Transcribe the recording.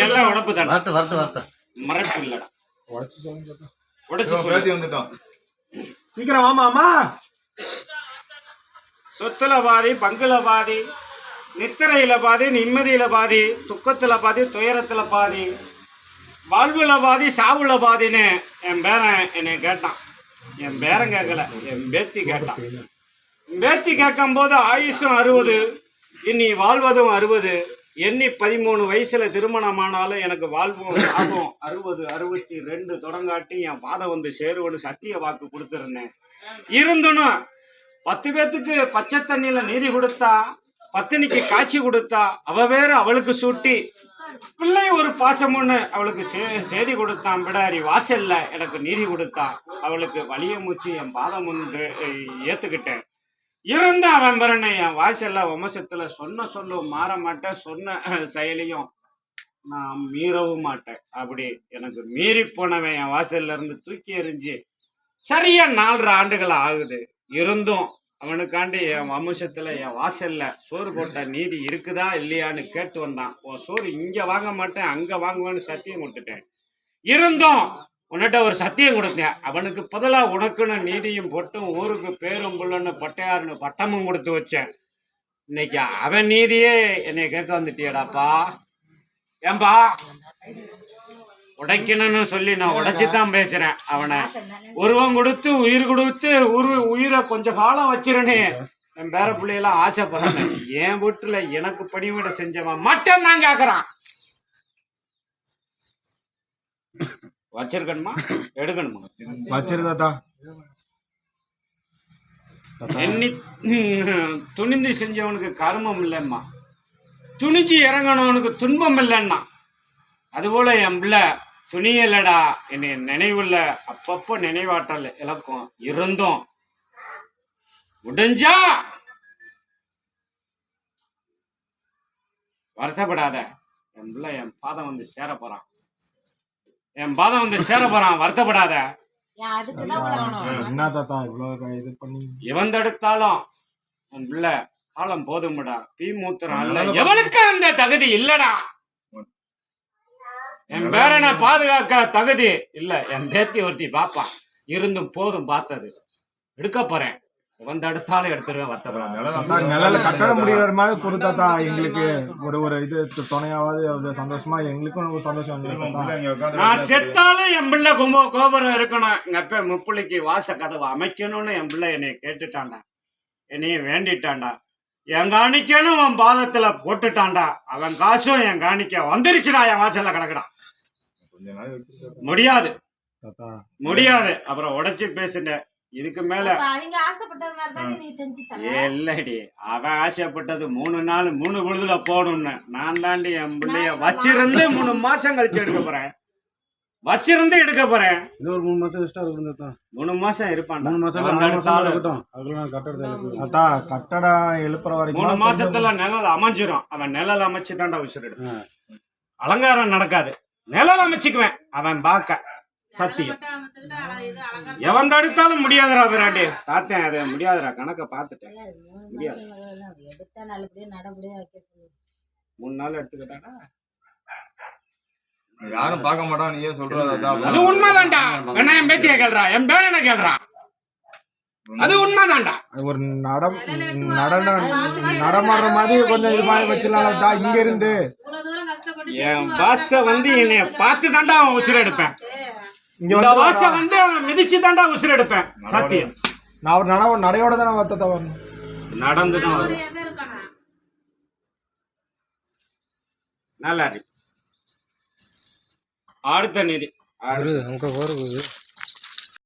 எல்லாம் உடப்பு தானே? மரட்டு இல்லடா உடச்சு சொல்லுங்க. உடைச்சு பேத்தி வந்துட்டோம் சீக்கிரம் வாமா அம்மா. சொத்துல பாதி பங்குல பாதி நித்திரையில பாதி நிம்மதியில பாதி துக்கத்துல பாதி துயரத்துல பாதி வாழ்வுல பாதி சாவுல பாதின்னு என் பேரன் என்னை கேட்டான். என் பேரன் கேட்கல என் பேத்தி கேட்டான். பேத்தி கேட்கும் போது ஆயுசும் அறுபது இனி வாழ்வதும் அறுபது. எண்ணி பதிமூணு வயசுல திருமணமானாலும் எனக்கு வாழ்வு சாவும் அறுபது அறுபத்தி ரெண்டு தொடங்காட்டி என் பாதம் வந்து சேருவன்னு சத்திய வாக்கு கொடுத்துருந்தேன். இருந்தனும் பத்து பேத்துக்கு பச்சை தண்ணியில நீதி கொடுத்தா பத்தினிக்கு காட்சி கொடுத்தா அவ வேற அவளுக்கு சூட்டி பிள்ளை ஒரு பாசம் அவளுக்கு செய்தி கொடுத்தான். பிடாரி வாசல்ல எனக்கு நீதி கொடுத்தான். அவளுக்கு வலிய மூச்சு என் பாதம் ஒன்று ஏத்துக்கிட்டேன். இருந்த அவன் பிறனை என் வாசல்ல வம்சத்துல சொன்ன சொல்லும் மாற மாட்டேன் சொன்ன செயலியும் நான் மீறவும் மாட்டேன். அப்படி எனக்கு மீறி போனவன் என் வாசல்ல இருந்து தூக்கி எறிஞ்சு சரியா நாலரை ஆண்டுகள் ஆகுது. இருந்தும் அவனுக்காண்டி என் வம்சத்துல என் வாசல்ல சோறு போட்ட நீதி இருக்குதா இல்லையான்னு கேட்டு வந்தான். உன் சோறு இங்க வாங்க மாட்டேன் அங்க வாங்குவேன்னு சத்தியம் கொடுத்துட்டேன். இருந்தும் உன்னிட்ட ஒரு சத்தியம் கொடுத்தேன். அவனுக்கு பதிலாக உனக்குன்னு நீதியும் போட்டும் ஊருக்கு பேரும் புள்ளன்னு பட்டையாருன்னு பட்டமும் கொடுத்து வச்சேன். இன்னைக்கு அவன் நீதியே என்னை கேட்க வந்துட்டியடாப்பா? ஏன்பா? உடைக்கணும்னு சொல்லி நான் உடைச்சி தான் பேசுறேன். அவனை உருவம் கொடுத்து உயிர் கொடுத்து உரு உயிரை கொஞ்ச காலம் வச்சிருனே. என் பேர பிள்ளையெல்லாம் ஆசைப்படுறேன். என் வீட்டுல எனக்கு பணிவிட செஞ்சவன் மட்டும் தான் கேக்குறான். வச்சிருக்கணுமா? எடுக்கணுமா? வச்சிரு தாத்தா. எண்ணி துணிந்து செஞ்சவனுக்கு கர்மம் இல்லைம்மா. துணிஞ்சு இறங்கணவனுக்கு துன்பம் இல்லைன்னா அதுபோல என் பிள்ளை துணியலடா என்னை நினைவுல அப்பப்போ நினைவாற்றல் இழக்கும். இருந்தும் முடிஞ்சா வருத்தப்படாத. என் பிள்ளை என் பாதம் வந்து சேர போறான். என் பாதம் வந்து சேர போறான் வருத்தப்படாத. என்ன தாத்தா இவ்வளவு இது பண்ணி எவன் தடுத்தாலும் என் பிள்ளை காலம் போதும்டா. தீ மூத்திரம் அல்ல. எவனுக்கு அந்த தகுதி இல்லடா? என் பேரனை பாதுகாக்க தகுதி இல்ல. என் பேத்தி ஒருத்தி பாப்பா. இருந்தும் போதும் பார்த்தது. எடுக்க போறேன். எவன் தடுத்தாலும் எடுத்துருவேன் வருத்தப்படாத தாத்தா நிழல கட்டட முடிகிற மாதிரி எங்களுக்கு ஒரு ஒரு இது துணையாவது ஒரு சந்தோஷமா எங்களுக்கும் ஒரு சந்தோஷம் வந்து நான் செத்தாலும் என் பிள்ளை கும்போ கோபுரம் இருக்கணும். எங்க அப்ப முப்புளிக்கு வாச கதவை அமைக்கணும்னு என் பிள்ளை என்னை கேட்டுட்டான்டா. என்னையும் வேண்டிட்டான்டா. என் காணிக்கனும் அவன் பாதத்துல போட்டுட்டான்டா. அவன் காசும் என் காணிக்க வந்துருச்சுடா என் வாசல்ல கிடக்குறான். முடியாது. தாத்தா. முடியாது. அப்புறம் உடைச்சு பேசுனேன் இதுக்கு மேல அவங்க ஆசைப்பட்டது மாதிரி தானே நீ செஞ்சு தர? இல்லடி. அவன் ஆசைப்பட்டது மூணு நாள் மூணு பொழுதுல போகணும்னு நான் தாண்டி என் பிள்ளைய வச்சிருந்து மூணு மாசம் கழிச்சு எடுக்க போறேன். வச்சிருந்து எடுக்க போறேன். ஒரு மூணு மாசம் எக்ஸ்ட்ரா இருக்கும் தாத்தா மூணு மாசம் இருப்பான் மூணு மாசம் இருக்கட்டும். அதுக்குள்ள கட்டடத்தை கட்டடம் எழுப்புற வரைக்கும் மூணு மாசத்துல நிழல் அமைஞ்சிரும். அவன் நிழல் அமைச்சு தாண்டா ஆ. அலங்காரம் நடக்காது. நிழல் அமைச்சுக்குவேன். அவன் பார்க்க சத்தியம். எவன் தடுத்தாலும் முடியாதுடா விராட்டி பார்த்தேன் அது முடியாதுடா. கணக்க பார்த்துட்டேன். மூணு முடியாது. மூணு நாள் எடுத்துக்கிட்டாடா யாரும் பார்க்க மாட்டான் நீயே சொல்றதா அது உண்மைதான்டா. என்ன என் பேத்திய கேள்றா? என் பேர் என்ன கேள்றா? அது உண்மைதான்டா. ஒரு நடம் நடன நடமாடுற மாதிரி கொஞ்சம் இது மாதிரி வச்சிடலாம் தா இங்க இருந்து என் பாச வந்து என்னைய பார்த்து தாண்டா அவன் உசுர் எடுப்பேன். இந்த வந்து வாச வந்து அவன் மிதிச்சு தாண்டா உசுர் எடுப்பேன் சத்தியம். நான் ஒரு நட நடையோட தானே வத்தத்தை வரணும். நடந்து நல்லா இருக்கு அடுத்த நிதி. அங்க போறது